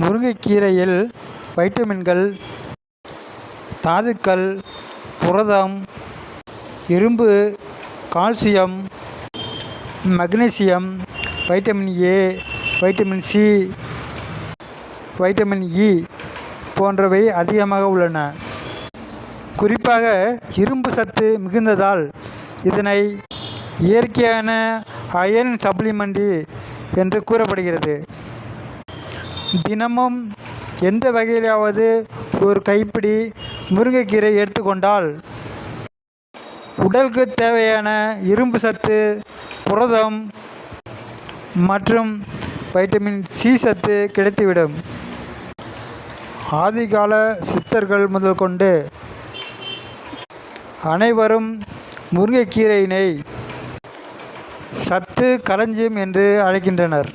முருங்கைக்கீரையில் வைட்டமின்கள் தாதுக்கள் புரதம் இரும்பு calcium magnesium vitamin A vitamin C vitamin E போன்றவை அதிகமாக உள்ளன. குறிப்பாக இரும்பு சத்து மிகுந்ததால் இதனை இயற்கையான அயன் சப்ளிமெண்டி என்று கூறப்படுகிறது. தினமும் எந்த வகையிலாவது ஒரு கைப்பிடி முருங்கைக்கீரை எடுத்துக்கொண்டால் உடலுக்கு தேவையான இரும்பு சத்து புரதம் மற்றும் வைட்டமின் சி சத்து கிடைத்துவிடும். ஆதிகால சித்தர்கள் முதல் கொண்டு அனைவரும் முருங்கைக்கீரையினை சத்து களஞ்சியம் என்று அழைக்கின்றனர்.